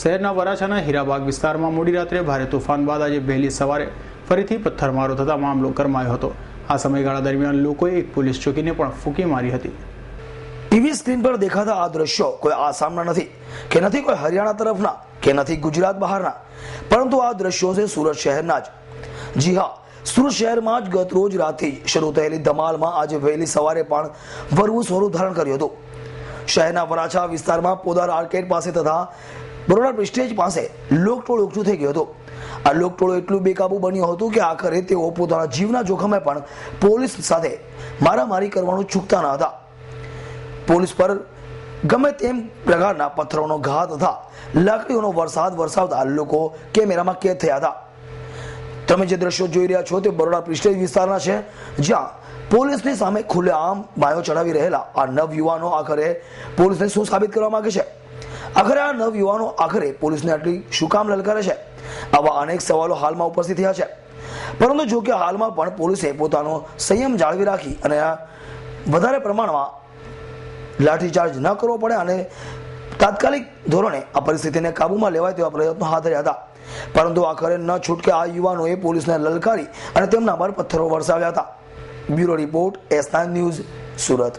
શહેરના વરાછાના હીરાબાગ વિસ્તારમાં મોડી રાત્રે ભારે તોફાન બાદ આજે વહેલી સવારે ફરીથી પથ્થરમારો થતા મામલો ગરમાયો હતો. આ સમયગાળા દરમિયાન લોકોએ એક પોલીસ ચોકીને પણ ફૂંકી મારી હતી. ટીવી સ્ક્રીન પર દેખાતા આ દ્રશ્યો કોઈ આસામના નથી, કે નથી કોઈ હરિયાણા તરફના, કે નથી ગુજરાત બહારના. પરંતુ આ દ્રશ્યો છે સુરત શહેરના જ. જી હા, સુરત શહેરમાં જ ગત રોજ રાતથી શરૂ થયેલી ધમાલમાં આજે વહેલી સવારે પણ વરવું સ્વરૂપ ધારણ કર્યું હતું. શહેરના વરાછા વિસ્તારમાં પોદાર આર્કેડ પાસે તથા બરોડા પ્રેસ્ટેજ પાસે લોકટોળ ઓછું થઈ ગયું હતું. આ લોકટોળું એટલું બેકાબુ બન્યું હતું કે આખરે તેઓ પોતાના જીવના જોખમે પણ પોલીસ સાથે મારામારી કરવાનું ચૂકતા ન હતા. પોલીસ પર ગમે તેમ પ્રકારના પથ્થરોનો ઘા તથા લાકડીઓનો વરસાદ વરસાવતા લોકો કેમેરામાં કેદ થયા હતા. તમે જે દ્રશ્યો જોઈ રહ્યા છો તે બરોડા પ્રિસ્ટેજ વિસ્તારના છે, જ્યાં પોલીસની સામે ખુલ્લેઆમ બાયો ચડાવી રહેલા આ નવ યુવાનો આખરે પોલીસને શું સાબિત કરવા માંગે છે? આખરે આ નવ યુવાનો આખરે પોલીસને આટલી શું કામ લલકારે છે. આવા અનેક સવાલો હાલમાં ઉપસ્થિત થયા છે. પરંતુ જો કે હાલમાં પણ પોલીસે પોતાનો સંયમ જાળવી રાખી અને વધારે પ્રમાણમાં લાઠીચાર્જ ન કરવો પડે અને તાત્કાલિક ધોરણે આ પરિસ્થિતિને કાબૂમાં લેવાય તેવા પ્રયત્નો હાથ ધર્યા હતા. પરંતુ આખરે ન છૂટકે આ યુવાનોએ પોલીસને લલકારી અને તેમના પર પથ્થરો વરસાવ્યા હતા. Bureau report S news Surat.